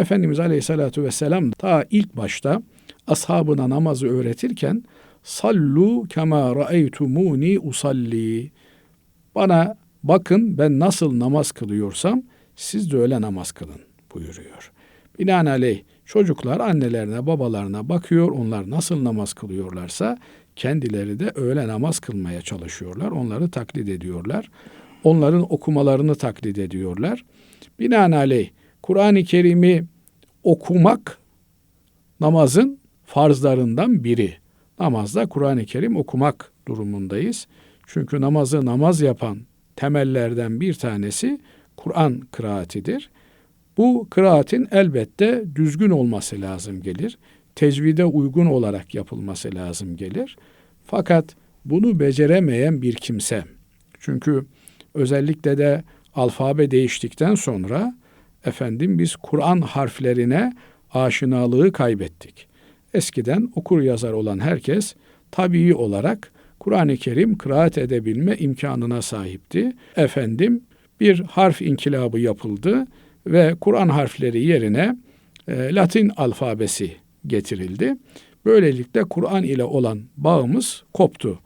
Efendimiz Aleyhisselatü Vesselam ta ilk başta ashabına namazı öğretirken sallu kema ra'eytumuni usalli bana bakın ben nasıl namaz kılıyorsam siz de öyle namaz kılın buyuruyor. Binaenaleyh çocuklar annelerine babalarına bakıyor onlar nasıl namaz kılıyorlarsa kendileri de öyle namaz kılmaya çalışıyorlar. Onları taklit ediyorlar. Onların okumalarını taklit ediyorlar. Binaenaleyh Kur'an-ı Kerim'i okumak namazın farzlarından biri. Namazda Kur'an-ı Kerim okumak durumundayız. Çünkü namazı namaz yapan temellerden bir tanesi Kur'an kıraatidir. Bu kıraatin elbette düzgün olması lazım gelir. Tecvide uygun olarak yapılması lazım gelir. Fakat bunu beceremeyen bir kimse, çünkü özellikle de alfabe değiştikten sonra efendim biz Kur'an harflerine aşinalığı kaybettik. Eskiden okur yazar olan herkes tabii olarak Kur'an-ı Kerim kıraat edebilme imkanına sahipti. Efendim bir harf inkılabı yapıldı ve Kur'an harfleri yerine e, Latin alfabesi getirildi. Böylelikle Kur'an ile olan bağımız koptu.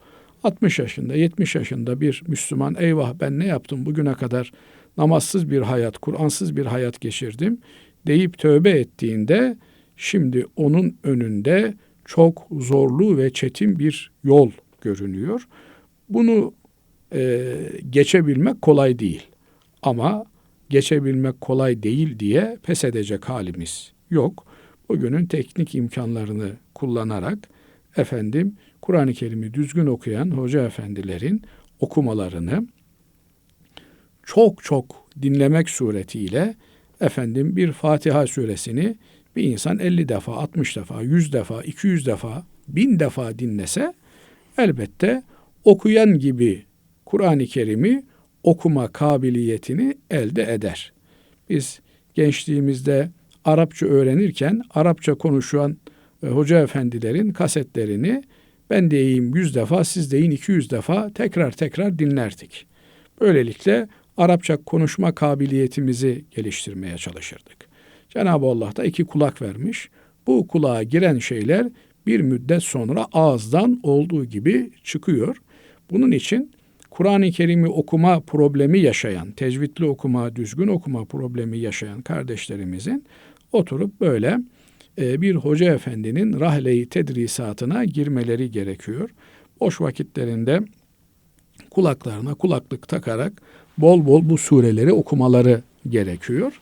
60 yaşında, 70 yaşında bir Müslüman eyvah ben ne yaptım bugüne kadar namazsız bir hayat, Kur'ansız bir hayat geçirdim deyip tövbe ettiğinde şimdi onun önünde çok zorlu ve çetin bir yol görünüyor. Bunu e, geçebilmek kolay değil. Ama geçebilmek kolay değil diye pes edecek halimiz yok. Bugünün teknik imkanlarını kullanarak efendim Kur'an-ı Kerim'i düzgün okuyan hoca efendilerin okumalarını çok çok dinlemek suretiyle efendim bir Fatiha suresini bir insan 50 defa, 60 defa, 100 defa, 200 defa, 1000 defa dinlese elbette okuyan gibi Kur'an-ı Kerim'i okuma kabiliyetini elde eder. Biz gençliğimizde Arapça öğrenirken Arapça konuşan e, hoca efendilerin kasetlerini ben deyim 100 defa, siz deyin 200 defa tekrar tekrar dinlerdik. Böylelikle Arapça konuşma kabiliyetimizi geliştirmeye çalışırdık. Cenab-ı Allah da iki kulak vermiş. Bu kulağa giren şeyler bir müddet sonra ağızdan olduğu gibi çıkıyor. Bunun için Kur'an-ı Kerim'i okuma problemi yaşayan, tecvidli okuma, düzgün okuma problemi yaşayan kardeşlerimizin oturup böyle e, bir hoca efendinin rahle-i tedrisatına girmeleri gerekiyor. Boş vakitlerinde kulaklarına kulaklık takarak bol bol bu sureleri okumaları gerekiyor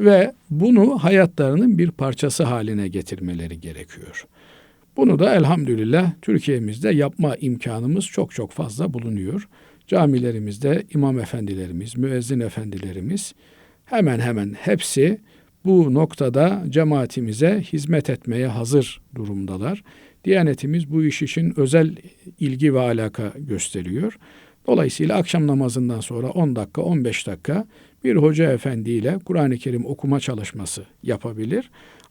ve bunu hayatlarının bir parçası haline getirmeleri gerekiyor. Bunu da elhamdülillah Türkiye'mizde yapma imkanımız çok çok fazla bulunuyor. Camilerimizde imam efendilerimiz, müezzin efendilerimiz hemen hemen hepsi bu noktada cemaatimize hizmet etmeye hazır durumdalar. Diyanetimiz bu iş için özel ilgi ve alaka gösteriyor. Dolayısıyla akşam namazından sonra 10 dakika, 15 dakika bir hoca efendiyle Kur'an-ı Kerim okuma çalışması yapabilir.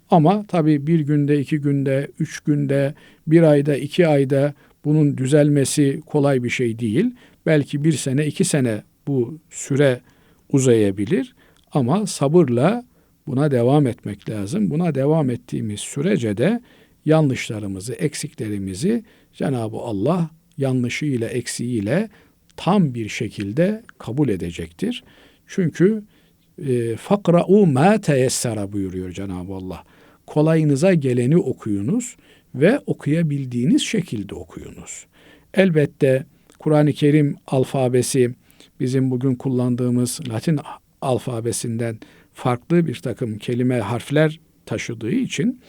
Ama tabii bir günde, iki günde, üç günde, bir ayda, iki ayda bunun düzelmesi kolay bir şey değil. Belki bir sene, iki sene bu süre uzayabilir. Ama sabırla buna devam etmek lazım. Buna devam ettiğimiz sürece de yanlışlarımızı, eksiklerimizi Cenab-ı Allah yanlışıyla, eksiğiyle tam bir şekilde kabul edecektir. Çünkü e, fakra'u ma teyessara buyuruyor Cenab-ı Allah. Kolayınıza geleni okuyunuz ve okuyabildiğiniz şekilde okuyunuz. Elbette Kur'an-ı Kerim alfabesi bizim bugün kullandığımız Latin alfabesinden farklı bir takım kelime harfler taşıdığı için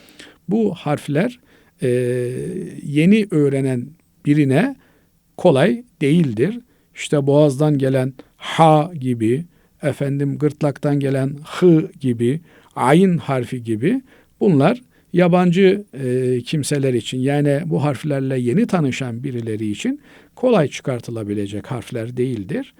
bu harfler e, yeni öğrenen birine kolay değildir. İşte boğazdan gelen ha gibi, efendim gırtlaktan gelen hı gibi, ayin harfi gibi bunlar yabancı e, kimseler için yani bu harflerle yeni tanışan birileri için kolay çıkartılabilecek harfler değildir.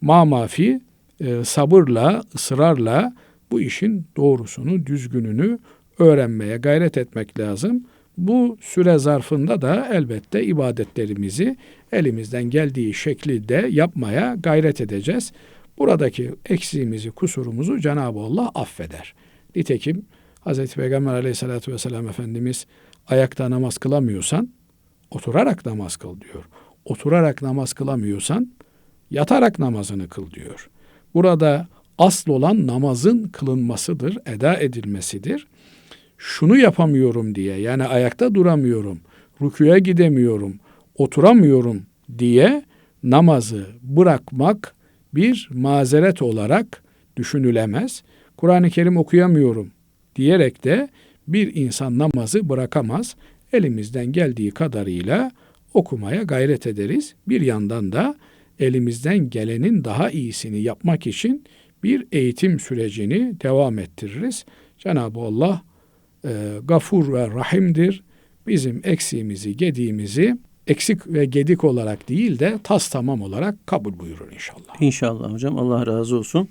Ma mafi e, sabırla, ısrarla bu işin doğrusunu, düzgününü öğrenmeye gayret etmek lazım. Bu süre zarfında da elbette ibadetlerimizi elimizden geldiği şekilde yapmaya gayret edeceğiz. Buradaki eksiğimizi, kusurumuzu Cenab-ı Allah affeder. Nitekim Hazreti Peygamber aleyhissalatü vesselam Efendimiz ayakta namaz kılamıyorsan oturarak namaz kıl diyor. Oturarak namaz kılamıyorsan yatarak namazını kıl diyor. Burada asıl olan namazın kılınmasıdır, eda edilmesidir. Şunu yapamıyorum diye yani ayakta duramıyorum, rüküye gidemiyorum, oturamıyorum diye namazı bırakmak bir mazeret olarak düşünülemez. Kur'an-ı Kerim okuyamıyorum diyerek de bir insan namazı bırakamaz. Elimizden geldiği kadarıyla okumaya gayret ederiz. Bir yandan da elimizden gelenin daha iyisini yapmak için bir eğitim sürecini devam ettiririz. Cenab-ı Allah e, gafur ve rahimdir. Bizim eksiğimizi, gediğimizi eksik ve gedik olarak değil de tas tamam olarak kabul buyurur inşallah. İnşallah hocam Allah razı olsun.